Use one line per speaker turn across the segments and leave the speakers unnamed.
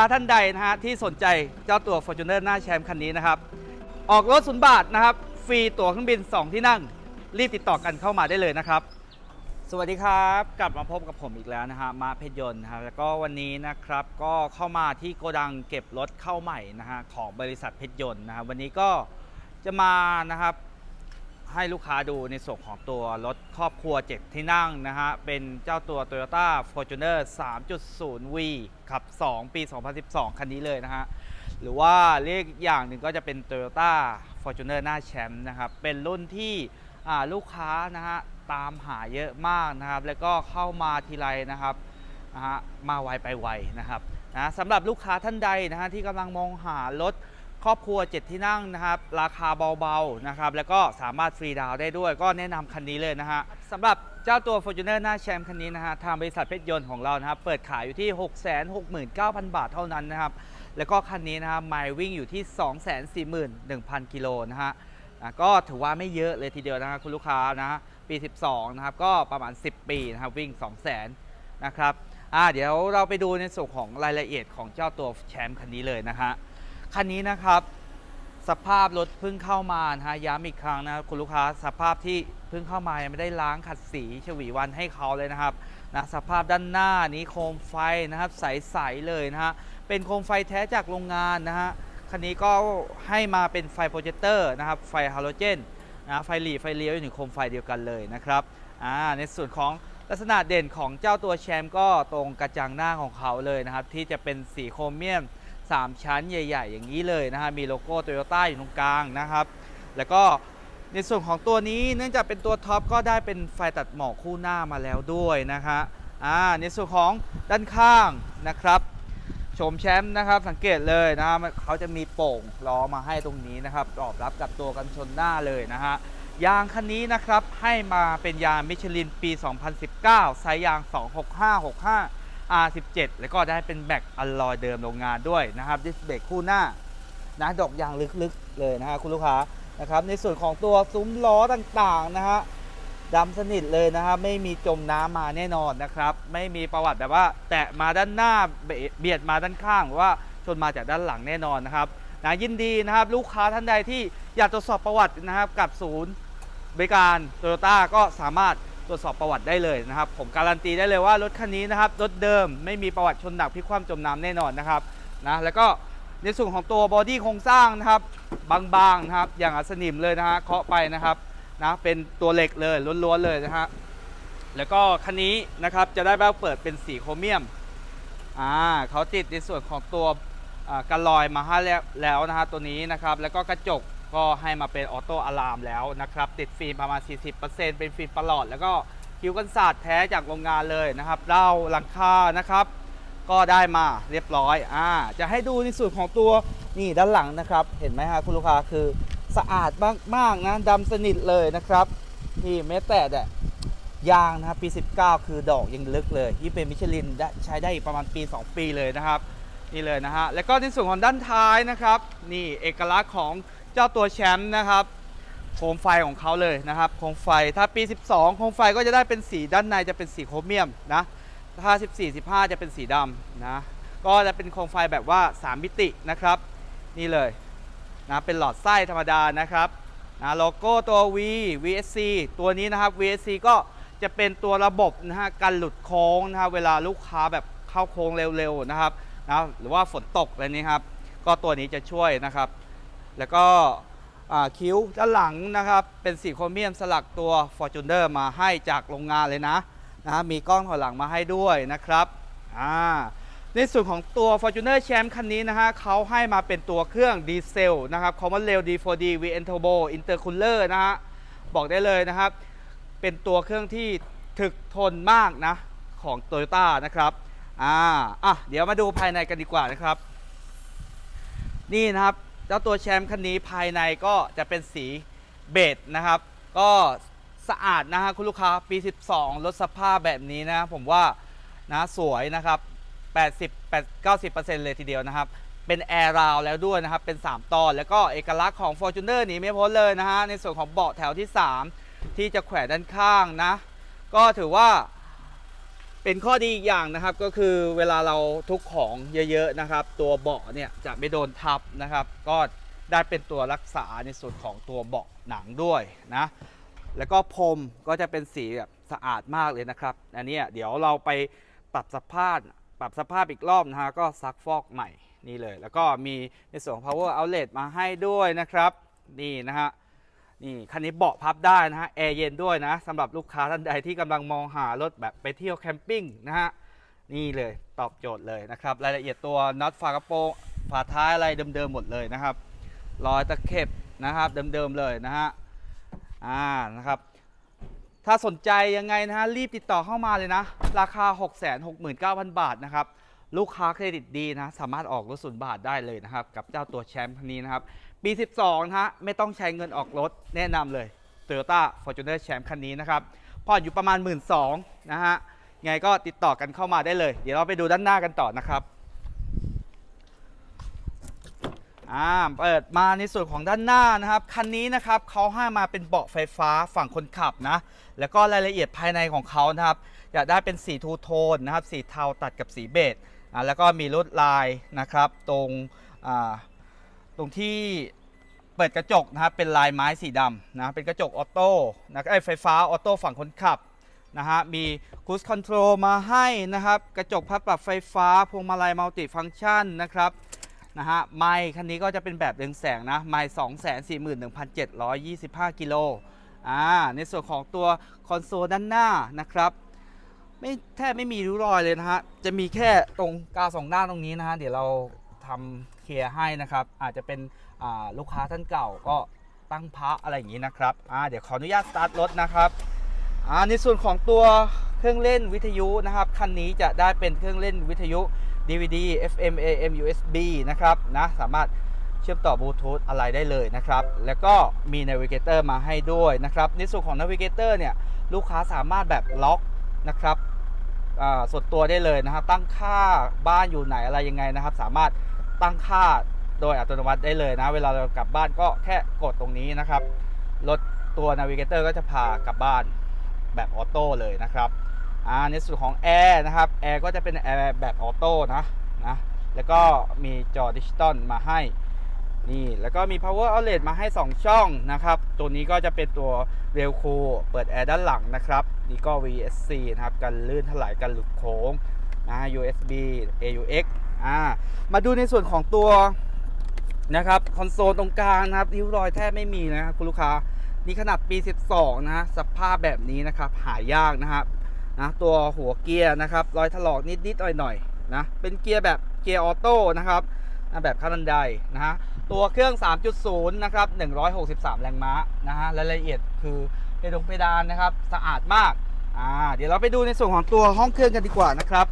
ค้าท่านใดนะฮะที่สนใจเจ้าตัว Fortuner หน้าแชมป์คันนี้นะครับ ออกรถศูนย์บาทนะครับ ฟรีตั๋วเครื่องบิน 2 ที่นั่ง รีบติดต่อกันเข้ามาได้เลยนะครับ สวัสดีครับ กลับมาพบกับผมอีกแล้วนะฮะมาเพชรยนต์นะครับแล้วก็วันนี้นะครับก็เข้ามาที่โกดังเก็บรถเข้าใหม่นะฮะของบริษัทเพชรยนต์นะครับวันนี้ก็จะมานะครับ ให้ลูกค้าดูในส่วนของตัวรถครอบครัว 7 ที่นั่งนะฮะ เป็นเจ้าตัว Toyota Fortuner 3.0V ขับ 2 ปี 2012 คันนี้เลยนะฮะ หรือว่าเรียกอย่างหนึ่งก็จะเป็น Toyota Fortuner หน้าแชมป์นะครับ เป็นรุ่นที่ลูกค้านะฮะ ตามหาเยอะมากนะครับ แล้วก็เข้ามาทีไรนะครับนะฮะมาไวไปไวนะครับนะสำหรับลูกค้าท่านใดนะฮะที่กำลังมองหารถ ครอบครัว 7 ที่นั่งนะครับ ราคาเบาๆนะครับแล้วก็สามารถฟรีดาวได้ด้วย ก็แนะนำคันนี้เลยนะฮะสำหรับเจ้าตัว Fortuner หน้าแชมป์คันนี้นะฮะทางบริษัทเพชรยนต์ของเรานะครับเปิดขายอยู่ที่ 669,000 บาทเท่านั้นนะครับแล้วก็คันนี้นะครับไมล์วิ่งอยู่ที่ 241,000 กิโลนะฮะอะก็ถือว่าไม่เยอะเลยทีเดียวนะครับคุณลูกค้านะฮะปี 12 นะครับ ก็ประมาณ 10 ปีนะครับวิ่ง 200,000นะครับอ่าเดี๋ยวเราไปดูในส่วนของรายละเอียดของเจ้าตัวแชมป์คันนี้เลยนะฮะ คันนี้นะครับสภาพรถเพิ่งเข้ามานะฮะย้ำอีกครั้งนะคุณลูกค้าสภาพที่เพิ่งเข้ามายังไม่ได้ล้างขัดสีฉวีวันให้เขาเลยนะครับนะสภาพด้านหน้านี้โคมไฟนะครับใสๆเลยนะฮะเป็นโคมไฟแท้จากโรงงานนะฮะคันนี้ก็ให้มาเป็นไฟโปรเจคเตอร์นะครับไฟฮาโลเจนนะไฟหลีไฟเลี้ยวอยู่ในโคมไฟเดียวกันเลยนะครับอ่าในส่วนของลักษณะเด่นของเจ้าตัวแชมป์ก็ตรงกระจังหน้าของเขาเลยนะครับที่จะเป็นสีโครเมียม 3 ชั้นใหญ่ ๆ อย่างนี้เลยนะฮะมีโลโก้โตโยต้าอยู่ตรงกลางนะครับ แล้วก็ในส่วนของตัวนี้เนื่องจากเป็นตัวท็อปก็ได้เป็นไฟตัดหมอกคู่หน้ามาแล้วด้วยนะคะอ่าในส่วนของด้านข้างนะครับชมแชมป์นะครับสังเกตเลยนะฮะมันเขาจะมีโป่งล้อมาให้ตรงนี้นะครับตอบรับกับตัวกันชนหน้าเลยนะฮะยางคันนี้นะครับให้มาเป็นยางมิชลินปี 2019 ไซส์ยาง 26565 R17 แล้วก็ได้เป็นแบ็กอลลอยเดิมโรงงานด้วยนะครับดิสเบรกคู่หน้านะดอกยางลึกๆเลยนะฮะคุณลูกค้านะครับในส่วนของตัวซุ้มล้อต่างๆนะฮะดำสนิทเลยนะครับไม่มีจมน้ำมาแน่นอนนะครับ ไม่มีประวัติแบบว่า แตะมาด้านหน้าเบเบียดมาด้านข้างหรือว่าชนมาจากด้านหลังแน่นอนนะครับนะยินดีนะครับลูกค้าท่านใดที่อยากตรวจสอบประวัตินะครับกับศูนย์บริการโตโยต้าก็สามารถ ตรวจสอบประวัติได้เลยนะครับ ผมการันตีได้เลยว่ารถคันนี้นะครับรถเดิมไม่มีประวัติชนหนักพลิกคว่ำจมน้ำแน่นอนนะครับนะแล้วก็ในส่วนของตัวบอดี้โครงสร้างนะครับบางๆนะครับอย่างอัสนิมเลยนะฮะเคาะไปนะครับนะเป็นตัวเหล็กเลยล้วนๆเลยนะฮะแล้วก็คันนี้นะครับจะได้แบบเปิดเป็นสีโครเมียมอ่าเขาติดในส่วนของตัวกันลอยมาให้แล้วนะฮะตัวนี้นะครับแล้วก็กระจก ก็ให้มาเป็นออโต้อะลามแล้วนะครับ ติดฟิล์มประมาณ 40%เป็นฟิล์มประหลอด แล้วก็คิวกันศาสตร์แท้จากโรงงานเลยนะครับเล่าหลังคานะครับ ก็ได้มาเรียบร้อยอ่าจะให้ดูในส่วนของตัวนี่ด้านหลังนะครับ เห็นไหมฮะคุณลูกค้าคือสะอาดมากๆนะดำสนิทเลยนะครับนี่แม้แต่แต่ยางนะครับปี 19 คือดอกยังลึกเลยที่เป็นมิชลินได้ใช้ได้อีกประมาณปี 2 ปีเลยนะครับ นี่เลยนะฮะแล้วก็ในส่วนของด้านท้ายนะครับ นี่เอกลักษณ์ของ เจ้าตัวแชมป์นะครับโคมไฟของเขาเลยนะครับโคมไฟถ้าปี 12 โคมไฟก็จะได้เป็นสีด้านในจะเป็นสีโครเมียมนะถ้า 14 15 จะเป็นสีดำนะก็จะเป็นโคมไฟแบบว่า 3 มิตินะครับ นี่เลยนะเป็นหลอดไส้ธรรมดานะครับนะโลโก้ตัว V VSC ตัวนี้นะครับ VSC ก็จะเป็นตัวระบบนะฮะการหลุดโค้งนะครับเวลาลูกค้าแบบเข้าโค้งเร็วๆนะครับนะหรือว่าฝนตกอะไรนี้ครับ ก็ตัวนี้จะช่วยนะครับ แล้วก็คิ้วด้านหลังนะครับ เป็นสีโครเมียมสลักตัว Fortuner มาให้จากโรงงานเลยนะนะมีกล้องถอยหลังมาให้ด้วยนะครับอ่าในส่วนของตัว Fortuner Champ คันนี้นะฮะเขาให้มาเป็นตัวเครื่องดีเซลนะครับ Common Rail D4D VN Turbo Intercooler นะฮะบอกได้เลยนะครับ เป็นตัวเครื่องที่ถึกทนมากนะของ Toyota นะครับอ่าอะเดี๋ยวมาดูภายในกันดีกว่านะครับ นี่นะครับ เจ้าตัวแชมป์คันนี้ภายในก็จะเป็นสีเบจนะครับ ก็สะอาดนะฮะคุณลูกค้าปี 12 รถสภาพแบบนี้นะผมว่านะสวยนะครับ 80 8 90เลยทีเดียวนะครับ เป็นแอร์ราวแล้วด้วยนะครับ เป็น 3 ตอน แล้วก็เอกลักษณ์ของ Fortuner หนีไม่พ้นเลยนะฮะ ในส่วนของเบาะแถวที่ 3 ที่จะแขวนด้านข้างนะ ก็ถือว่า เป็นข้อดีอีกอย่างนะครับก็คือเวลาเราทุกของเยอะๆนะครับ ตัวเบาะเนี่ยจะไม่โดนทับนะครับ ก็ได้เป็นตัวรักษาในส่วนของตัวเบาะหนังด้วยนะแล้วก็พรมก็จะเป็นสีแบบสะอาดมากเลยนะครับ อันนี้เดี๋ยวเราไปปรับสภาพปรับสภาพอีกรอบนะฮะก็ซักฟอกใหม่นี่เลย แล้วก็มีในส่วนของ power outlet มาให้ด้วยนะครับ นี่นะฮะ นี่คันนี้เบาะพับได้นะฮะแอร์เย็นด้วยนะสำหรับลูกค้าท่านใดที่กำลังมองหารถแบบไปเที่ยวแคมปิ้งนะฮะนี่เลยตอบโจทย์เลยนะครับ รายละเอียดตัวน็อตฝากระโปรงฝาท้ายอะไรเดิมๆหมดเลยนะครับรอยตะเข็บนะครับเดิมๆเลยนะฮะอ่านะครับ ถ้าสนใจยังไงนะฮะรีบติดต่อเข้ามาเลยนะ ราคา 669,000 บาทนะครับ ลูกค้าเครดิตดีนะ สามารถออกรถศูนย์บาทได้เลยนะครับ กับเจ้าตัวแชมป์คันนี้นะครับ ปี 12 นะฮะ ไม่ต้องใช้เงินออกรถแนะนำเลย Toyota Fortuner Champ คันนี้นะครับผ่อนอยู่ประมาณ 1 2ื่นนะฮะ ไงก็ติดต่อกันเข้ามาได้เลย เดี๋ยวเราไปดูด้านหน้ากันต่อนะครับอ่าเปิดมาในส่วนของด้านหน้านะครับ คันนี้นะครับเขาให้มาเป็นเบาะไฟฟ้าฝั่งคนขับนะ แล้วก็รายละเอียดภายในของเขานะครับ อยากได้เป็นสีทูโทนนะครับ สีเทาตัดกับสีเบจอ่าแล้วก็มีลวดลายนะครับ ตรงอ่า ตรงที่เปิดกระจกนะครับเป็นลายไม้สีดำนะเป็นกระจกออโต้นะไอไฟฟ้าออโต้ฝั่งคนขับนะฮะมีคูสคอนโทรลมาให้นะครับ กระจกพับปรับไฟฟ้าพวงมาลัยมัลติฟังก์ชันนะครับนะฮะไมค์คันนี้ก็จะเป็นแบบเรืองแสงนะไมค์241,725กิโลอ่าในส่วนของตัวคอนโซลด้านหน้านะครับไม่แทบไม่มีริ้วรอยเลยนะฮะจะมีแค่ตรงกาสองด้านตรงนี้นะฮะเดี๋ยวเรา ทำเคลียร์ให้นะครับ อาจจะเป็นลูกค้าท่านเก่าก็ตั้งพระอะไรอย่างนี้นะครับเดี๋ยวขออนุญาตสตาร์ทรถนะครับในส่วนของตัวเครื่องเล่นวิทยุนะครับคันนี้จะได้เป็นเครื่องเล่นวิทยุ DVD FM AM USB นะครับนะสามารถเชื่อมต่อบลูทูธอะไรได้เลยนะครับ แล้วก็มีน Navigator มาให้ด้วยนะครับ ในส่วนของน Navigator เนี่ยลูกค้าสามารถแบบล็อกนะครับส่วนตัวได้เลยนะครับ ตั้งค่าบ้านอยู่ไหนอะไรยังไงนะครับ สามารถ ตั้งค่าโดยอัตโนมัติได้เลยนะ เวลาเรากลับบ้านก็แค่กดตรงนี้นะครับรถตัว Navigator ก็จะพากลับบ้านแบบออโต้เลยนะครับอ่าในส่วนของแอร์นะครับแอร์ก็จะเป็นแอร์แบบออโต้นะนะแล้วก็มีจอดิจิตอลมาให้นี่แล้วก็มี power outlet มาให้ 2 ช่องนะครับ ตัวนี้ก็จะเป็นตัวเรลคูเปิดแอร์ด้านหลังนะครับ นี่ก็ VSC นะครับ กันลื่นถลายกันหลุดโค้งนะ USB AUX อ่ามาดูในส่วนของตัวนะครับคอนโซลตรงกลางนะครับริ้วรอยแทบไม่มีนะครับคุณลูกค้านี่ขนาดปี 12นะฮะสภาพแบบนี้นะครับหายากนะครับนะตัวหัวเกียร์นะครับรอยถลอกนิดๆหน่อยๆนะเป็นเกียร์แบบเกียร์ออโต้นะครับแบบขั้นบันไดนะฮะตัวเครื่อง 3.0 นะครับ 163 แรงม้านะฮะรายละเอียดคือเพดงเพดานนะครับ สะอาดมากอ่าเดี๋ยวเราไปดูในส่วนของตัวห้องเครื่องกันดีกว่านะครับ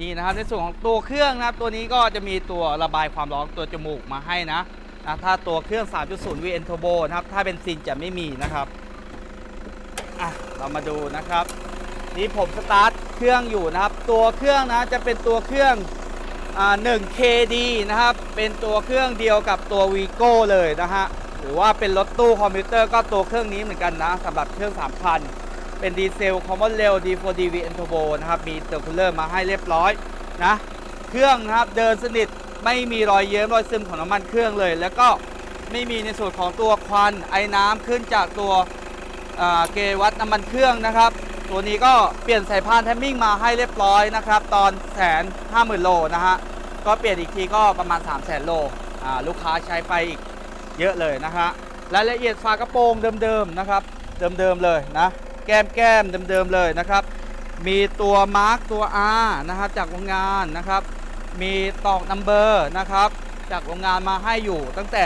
นี่นะครับในส่วนของตัวเครื่องนะครับตัวนี้ก็จะมีตัวระบายความร้อนตัวจมูกมาให้นะนะถ้าตัวเครื่อง 3.0 VN Turbo นะครับถ้าเป็นซินจะไม่มีนะครับอะเรามาดูนะครับ นี่ผมสตาร์ทเครื่องอยู่นะครับ ตัวเครื่องนะจะเป็นตัวเครื่องอ่า 1KD นะครับ เป็นตัวเครื่องเดียวกับตัว Vigo เลยนะฮะหรือว่าเป็นรถตู้คอมพิวเตอร์ก็ตัวเครื่องนี้เหมือนกันนะสำหรับเครื่อง 3,000 เป็นดีเซล Common Rail D4D VN Turbo นะครับ มีเตอร์คูลเลอร์มาให้เรียบร้อยนะ เครื่องนะครับเดินสนิทไม่มีรอยเยิ้มรอยซึมของน้ำมันเครื่องเลย แล้วก็ไม่มีในส่วนของตัวควันไอ้น้ำขึ้นจากตัวเกวัดน้ำมันเครื่องนะครับ ตัวนี้ก็เปลี่ยนสายพานแทมมิ่งมาให้เรียบร้อยนะครับ ตอนแสนห้าหมื่นโลนะฮะก็เปลี่ยนอีกทีก็ประมาณ 3 0 0แสนโลลูกค้าใช้ไปอีกเยอะเลยนะฮะรายละเอียดฝากระโปรงเดิมๆนะครับ เดิมๆเลยนะ แก้มแก้มเดิมๆเลยนะครับ มีตัวมาร์กตัว R นะครับจากโรงงานนะครับ มีตอกนัมเบอร์นะครับจากโรงงานมาให้อยู่ ตั้งแต่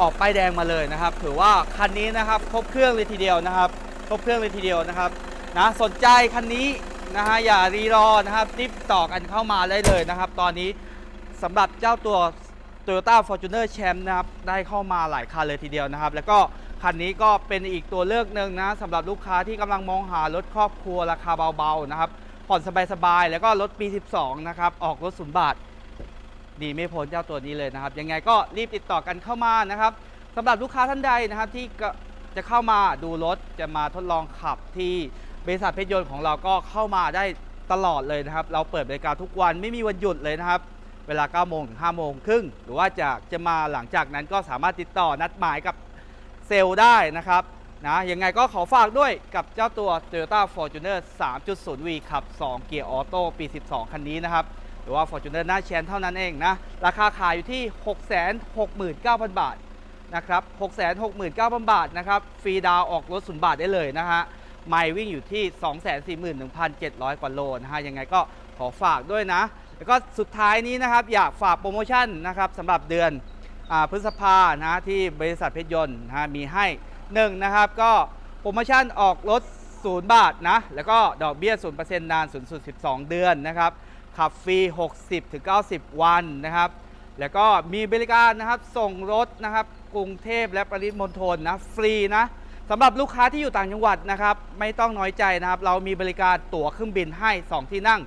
ออกป้ายแดงมาเลยนะครับ ถือว่าคันนี้นะครับครบเครื่องเลยทีเดียวนะครับ ครบเครื่องเลยทีเดียวนะครับนะสนใจคันนี้นะฮะอย่ารีรอนะครับรีบต่อกันเข้ามาได้เลยนะครับ ตอนนี้สำหรับเจ้าตัว Toyota Fortuner Champ นะครับได้เข้ามาหลายคันเลยทีเดียวนะครับ แล้วก็ คันนี้ก็เป็นอีกตัวเลือกหนึ่งนะสำหรับลูกค้าที่กำลังมองหารถครอบครัวราคาเบาๆนะครับผ่อนสบายๆ แล้วก็รถปี 12 นะครับ ออกรถศูนย์บาทดีไม่พ้นเจ้าตัวนี้เลยนะครับ ยังไงก็รีบติดต่อกันเข้ามานะครับสำหรับลูกค้าท่านใดนะครับที่จะเข้ามาดูรถจะมาทดลองขับที่บริษัทเพชรยนต์ของเราก็เข้ามาได้ตลอดเลยนะครับ เราเปิดบริการทุกวันไม่มีวันหยุดเลยนะครับ เวลา9โมงถึง5โมงครึ่งหรือว่าจะจะมาหลังจากนั้นก็สามารถติดต่อนัดหมายกับ เซลล์ได้นะครับนะยังไงก็ขอฝากด้วยกับเจ้าตัว Toyota Fortuner 3.0V ขับ 2 เกียร์ออโต้ปี 12 คันนี้นะครับ หรือว่า Fortuner หน้าแชนเท่านั้นเองนะ ราคาขายอยู่ที่ 669,000 บาทนะครับ 669,000 บาทนะครับ ฟรีดาวออกรถศูนย์บาทได้เลยนะฮะไมล์วิ่งอยู่ที่ 241,700 กว่าโลนะฮะ ยังไงก็ขอฝากด้วยนะ แล้วก็สุดท้ายนี้นะครับ อยากฝากโปรโมชั่นนะครับสำหรับเดือน พฤษภานะที่บริษัทเพชรยนต์นะมีให้หนึ่งนะครับก็โปรโมชั่นออกรถศูนย์บาทนะ แล้วก็ดอกเบี้ย 0%นานสูงสุด 12 เดือนนะครับ ขับฟรี 60-90 วันนะครับ แล้วก็มีบริการนะครับส่งรถนะครับกรุงเทพและปริมณฑลนะฟรีนะสำหรับลูกค้าที่อยู่ต่างจังหวัดนะครับไม่ต้องน้อยใจนะครับ เรามีบริการตั๋วเครื่องบินให้ 2 ที่นั่ง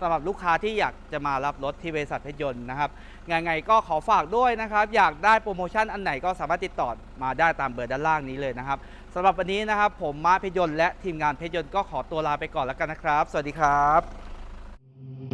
สำหรับลูกค้าที่อยากจะมารับรถที่บริษัทเพชรยนต์นะครับ ยังไงก็ขอฝากด้วยนะครับ อยากได้โปรโมชั่นอันไหนก็สามารถติดต่อมาได้ตามเบอร์ด้านล่างนี้เลยนะครับสำหรับวันนี้นะครับ ผมมาเพชรยนต์และทีมงานเพชรยนต์ก็ขอตัวลาไปก่อนแล้วกันนะครับ สวัสดีครับ